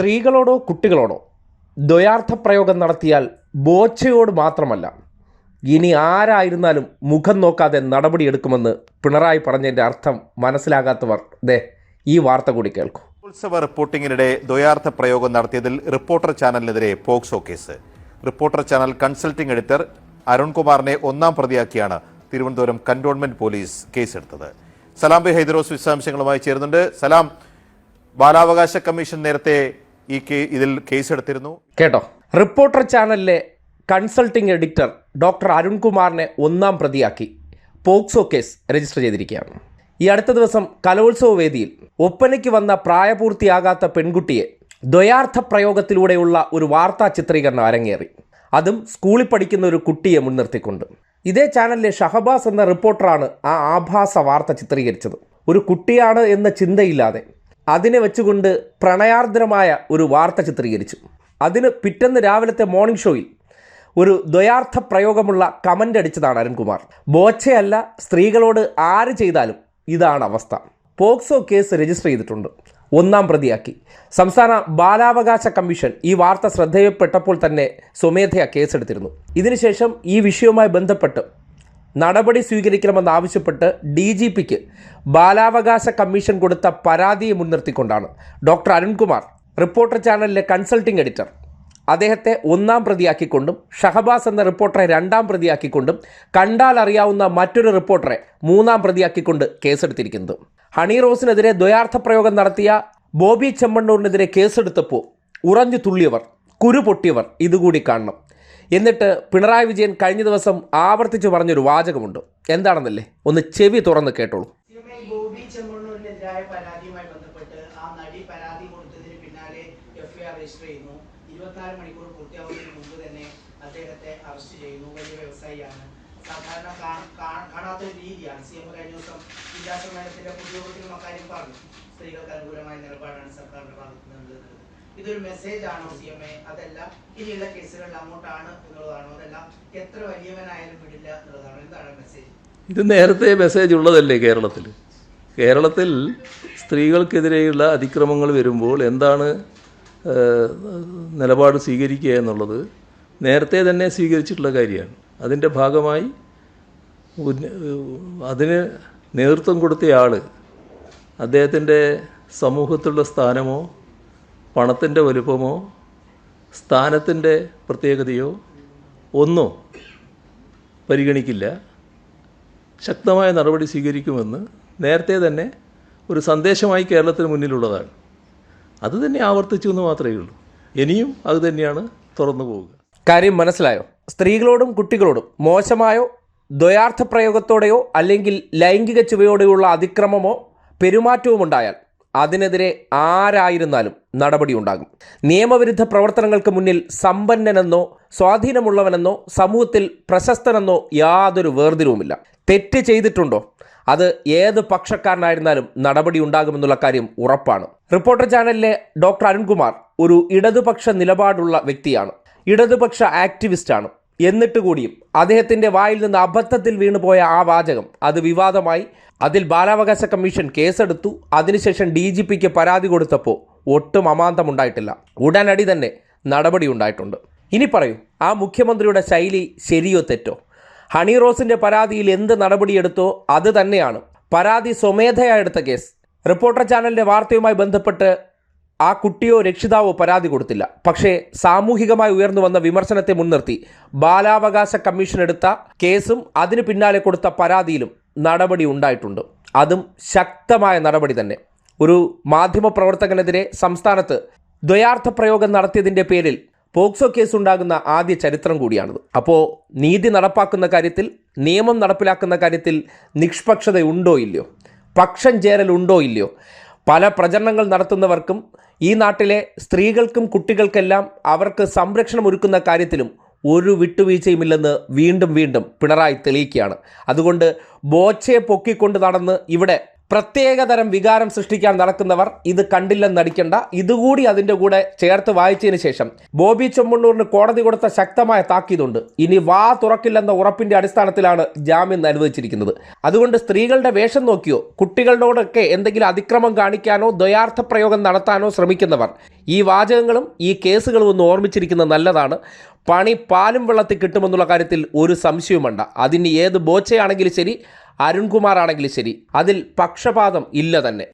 സ്ത്രീകളോടോ കുട്ടികളോടോ ദ്വയാർത്ഥ പ്രയോഗം നടത്തിയാൽ ബോച്ചയോട് മാത്രമല്ല ഇനി ആരായിരുന്നാലും മുഖം നോക്കാതെ നടപടിയെടുക്കുമെന്ന് പിണറായി പറഞ്ഞതിന്റെ അർത്ഥം മനസ്സിലാകാത്തവർ ദേ ഈ വാർത്ത കൂടി കേൾക്കൂ. ഉത്സവ റിപ്പോർട്ടിങ്ങിനിടെ ദ്വയാർത്ഥ പ്രയോഗം നടത്തിയതിൽ reporter ചാനലിനെതിരെ POCSO case. Reporter channel consulting editor അരുൺകുമാറിനെ ഒന്നാം പ്രതിയാക്കിയാണ് തിരുവനന്തപുരം കന്റോൺമെന്റ് പോലീസ് കേസെടുത്തത്. സലാം ബി ഹൈദരോസ് വിശദാംശങ്ങളുമായി ചേരുന്നുണ്ട്. സലാം ബാലാവകാശ കമ്മീഷൻ നേരത്തെ ഈ ഇതിൽ കേസെടുത്തിരുന്നു. കേട്ടോ. റിപ്പോർട്ടർ ചാനലിലെ കൺസൾട്ടിംഗ് എഡിറ്റർ ഡോക്ടർ അരുൺകുമാറിനെ ഒന്നാം പ്രതിയാക്കി. പോക്സോ കേസ് രജിസ്റ്റർ ചെയ്തിരിക്കുകയാണ്. ഈ അടുത്ത ദിവസം കലോത്സവ വേദിയിൽ ഒപ്പനയ്ക്ക് വന്ന പ്രായപൂർത്തിയാകാത്ത പെൺകുട്ടിയെ ദ്വയാർത്ഥ പ്രയോഗത്തിലൂടെയുള്ള ഒരു വാർത്താ ചിത്രീകരണം അരങ്ങേറി. അതും സ്കൂളിൽ പഠിക്കുന്ന ഒരു കുട്ടിയെ മുൻനിർത്തിക്കൊണ്ട്. ഇതേ ചാനലിലെ ഷഹബാസ് എന്ന റിപ്പോർട്ടറാണ് ആ ആഭാസ വാർത്ത ചിത്രീകരിച്ചത്. ഒരു കുട്ടിയാണ് എന്ന ചിന്തയില്ലാതെ അതിനെ വെച്ചുകൊണ്ട് പ്രണയാർദ്രമായ ഒരു വാർത്ത ചിത്രീകരിച്ചു. അതിന് പിറ്റന്ന് രാവിലത്തെ മോർണിംഗ് ഷോയിൽ ഒരു ദ്വയാർത്ഥ പ്രയോഗമുള്ള കമന്റ് അടിച്ചതാണ് അരുൺകുമാർ. ബോച്ചയല്ല സ്ത്രീകളോട് ആര് ചെയ്താലും ഇതാണ് അവസ്ഥ. പോക്സോ കേസ് രജിസ്റ്റർ ചെയ്തിട്ടുണ്ട്. ഒന്നാം പ്രതിയാക്കി. സംസ്ഥാന ബാലാവകാശ കമ്മീഷൻ ഈ വാർത്ത ശ്രദ്ധയപ്പെട്ടപ്പോൾ തന്നെ സ്വമേധയാ കേസെടുത്തിരുന്നു. ഇതിനുശേഷം ഈ വിഷയവുമായി ബന്ധപ്പെട്ട് നടപടി സ്വീകരിക്കണമെന്നാവശ്യപ്പെട്ട് ഡി ജി പിക്ക് ബാലാവകാശ കമ്മീഷൻ കൊടുത്ത പരാതിയെ മുൻനിർത്തിക്കൊണ്ടാണ്. ഡോക്ടർ അരുൺകുമാർ റിപ്പോർട്ടർ ചാനലിലെ കൺസൾട്ടിംഗ് എഡിറ്റർ. അദ്ദേഹത്തെ ഒന്നാം പ്രതിയാക്കിക്കൊണ്ടും ഷഹബാസ് എന്ന റിപ്പോർട്ടറെ രണ്ടാം പ്രതിയാക്കിക്കൊണ്ടും കണ്ടാൽ അറിയാവുന്ന മറ്റൊരു റിപ്പോർട്ടറെ മൂന്നാം പ്രതിയാക്കിക്കൊണ്ട് കേസെടുത്തിരിക്കുന്നത്. ഹണി റോസിനെതിരെ ദ്വയാർത്ഥ പ്രയോഗം നടത്തിയ ബോബി ചെമ്മണ്ണൂരിനെതിരെ കേസെടുത്തപ്പോൾ ഉറഞ്ഞു തുള്ളിയവർ കുരു പൊട്ടിയവർ ഇതുകൂടി കാണണം. എന്നിട്ട് പിണറായി വിജയൻ കഴിഞ്ഞ ദിവസം ആവർത്തിച്ച് പറഞ്ഞൊരു വാചകമുണ്ട്. എന്താണെന്നല്ലേ? ഒന്ന് ചെവി തുറന്ന് കേട്ടോളൂ. ആ നടി പരാതി പിന്നാലെ രജിസ്റ്റർ ചെയ്യുന്നു. ഇരുപത്തിനാല് മണിക്കൂർ തന്നെ അറസ്റ്റ് ചെയ്യുന്നു. വലിയ കഴിഞ്ഞ ദിവസം സ്ത്രീകൾക്ക് അനുകൂലമായ നിലപാടാണ് സർക്കാരിന്റെ ഭാഗത്ത് നിന്ന് എന്നുള്ളത്. ഇതൊരു മെസ്സേജ് ആണോ സി എം എ അതല്ല. ഇനിയുള്ള കേസുകളിൽ അങ്ങോട്ടാണ് എന്നുള്ളതാണോ. അതല്ല എത്ര വലിയവനായാലും വിടില്ല എന്നുള്ളതാണോ. എന്താണ് മെസ്സേജ് ഇത് നേരത്തെ മെസ്സേജ് ഉള്ളതല്ലേ കേരളത്തിൽ? കേരളത്തിൽ സ്ത്രീകൾക്കെതിരെയുള്ള അതിക്രമങ്ങൾ വരുമ്പോൾ എന്താണ് നിലപാട് സ്വീകരിക്കുക എന്നുള്ളത് നേരത്തെ തന്നെ സ്വീകരിച്ചിട്ടുള്ള കാര്യമാണ്. അതിന്റെ ഭാഗമായി അതിന് നേതൃത്വം കൊടുത്തയാൾ അദ്ദേഹത്തിന്റെ സമൂഹത്തിലുള്ള സ്ഥാനമോ പണത്തിന്റെ വലുപ്പമോ സ്ഥാനത്തിന്റെ പ്രത്യേകതയോ ഒന്നോ പരിഗണിക്കില്ല. ശക്തമായ നടപടി സ്വീകരിക്കുമെന്ന് നേരത്തെ തന്നെ ഒരു സന്ദേശമായി കേരളത്തിന് മുന്നിലുള്ളതാണ്. അത് തന്നെ ആവർത്തിച്ചു എന്ന് മാത്രമേ ഉള്ളൂ. ഇനിയും അത് തന്നെയാണ് തുറന്നു പോവുക. കാര്യം മനസ്സിലായോ? സ്ത്രീകളോടും കുട്ടികളോടും മോശമായോ ദ്വയാർത്ഥ പ്രയോഗത്തോടെയോ അല്ലെങ്കിൽ ലൈംഗിക ചുവയോടെയുള്ള അതിക്രമമോ പെരുമാറ്റവും ഉണ്ടായാൽ അതിനെതിരെ ആരായിരുന്നാലും നടപടിയുണ്ടാകും. നിയമവിരുദ്ധ പ്രവർത്തനങ്ങൾക്ക് മുന്നിൽ സമ്പന്നനെന്നോ സ്വാധീനമുള്ളവനെന്നോ സമൂഹത്തിൽ പ്രശസ്തനെന്നോ യാതൊരു വേർതിരിവുമില്ല. തെറ്റ് ചെയ്തിട്ടുണ്ടോ? അത് ഏത് പക്ഷക്കാരനായിരുന്നാലും നടപടി ഉണ്ടാകുമെന്നുള്ള കാര്യം ഉറപ്പാണ്. റിപ്പോർട്ടർ ചാനലിലെ ഡോക്ടർ അരുൺകുമാർ ഒരു ഇടതുപക്ഷ നിലപാടുള്ള വ്യക്തിയാണ്. ഇടതുപക്ഷ ആക്ടിവിസ്റ്റാണ്. എന്നിട്ട് കൂടിയും അദ്ദേഹത്തിന്റെ വായിൽ നിന്ന് അബദ്ധത്തിൽ വീണുപോയ ആ വാചകം. അത് വിവാദമായി. അതിൽ ബാലാവകാശ കമ്മീഷൻ കേസെടുത്തു. അതിനുശേഷം ഡി ജി പിക്ക് പരാതി കൊടുത്തപ്പോൾ ഒട്ടും അമാന്തമുണ്ടായിട്ടില്ല. ഉടനടി തന്നെ നടപടി ഉണ്ടായിട്ടുണ്ട്. ഇനി പറയൂ ആ മുഖ്യമന്ത്രിയുടെ ശൈലി ശരിയോ തെറ്റോ? ഹണി റോസിന്റെ പരാതിയിൽ എന്ത് നടപടിയെടുത്തോ അത് തന്നെയാണ്. പരാതി സ്വമേധയാ എടുത്ത കേസ്. റിപ്പോർട്ടർ ചാനലിന്റെ വാർത്തയുമായി ബന്ധപ്പെട്ട് ആ കുട്ടിയോ രക്ഷിതാവോ പരാതി കൊടുത്തില്ല. പക്ഷേ സാമൂഹികമായി ഉയർന്നു വന്ന വിമർശനത്തെ മുൻനിർത്തി ബാലാവകാശ കമ്മീഷൻ എടുത്ത കേസും അതിന് പിന്നാലെ കൊടുത്ത പരാതിയിലും നടപടി ഉണ്ടായിട്ടുണ്ട്. അതും ശക്തമായ നടപടി തന്നെ. ഒരു മാധ്യമപ്രവർത്തകനെതിരെ സംസ്ഥാനത്ത് ദ്വയാർത്ഥ പ്രയോഗം നടത്തിയതിന്റെ പേരിൽ പോക്സോ കേസ് ഉണ്ടാകുന്ന ആദ്യ ചരിത്രം കൂടിയാണത്. അപ്പോൾ നീതി നടപ്പാക്കുന്ന കാര്യത്തിൽ നിയമം നടപ്പിലാക്കുന്ന കാര്യത്തിൽ നിഷ്പക്ഷതയുണ്ടോ ഇല്ലയോ? പക്ഷം ചേരലുണ്ടോ ഇല്ലയോ? പല പ്രചരണങ്ങൾ നടത്തുന്നവർക്കും ഈ നാട്ടിലെ സ്ത്രീകൾക്കും കുട്ടികൾക്കെല്ലാം അവർക്ക് സംരക്ഷണം ഒരുക്കുന്ന കാര്യത്തിലും ഒരു വിട്ടുവീഴ്ചയുമില്ലെന്ന് വീണ്ടും വീണ്ടും പിണറായി തെളിയിക്കുകയാണ്. അതുകൊണ്ട് ബോച്ചയെ പൊക്കിക്കൊണ്ട് നടന്ന് ഇവിടെ പ്രത്യേകതരം വികാരം സൃഷ്ടിക്കാൻ നടക്കുന്നവർ ഇത് കണ്ടില്ലെന്ന് നടിക്കണ്ട. ഇതുകൂടി അതിന്റെ കൂടെ ചേർത്ത് വായിച്ചതിന് ശേഷം ബോബി ചെമ്മണ്ണൂരിന് കോടതി കൊടുത്ത ശക്തമായ താക്കീതുണ്ട്. ഇനി വാ തുറക്കില്ലെന്ന ഉറപ്പിന്റെ അടിസ്ഥാനത്തിലാണ് ജാമ്യം അനുവദിച്ചിരിക്കുന്നത്. അതുകൊണ്ട് സ്ത്രീകളുടെ വേഷം നോക്കിയോ കുട്ടികളോടൊക്കെ എന്തെങ്കിലും അതിക്രമം കാണിക്കാനോ ദ്വയാർത്ഥ പ്രയോഗം നടത്താനോ ശ്രമിക്കുന്നവർ ഈ വാചകങ്ങളും ഈ കേസുകളും ഒന്ന് ഓർമ്മിച്ചിരിക്കുന്നത് നല്ലതാണ്. പണി പാലും വെള്ളത്തിൽ കിട്ടുമെന്നുള്ള കാര്യത്തിൽ ഒരു സംശയവും വേണ്ട അതിന് ഏത് ബോച്ചയാണെങ്കിലും ശരി അരുൺകുമാർ ആണെങ്കിലും ശരി. അതിൽ പക്ഷപാതം ഇല്ല തന്നെ.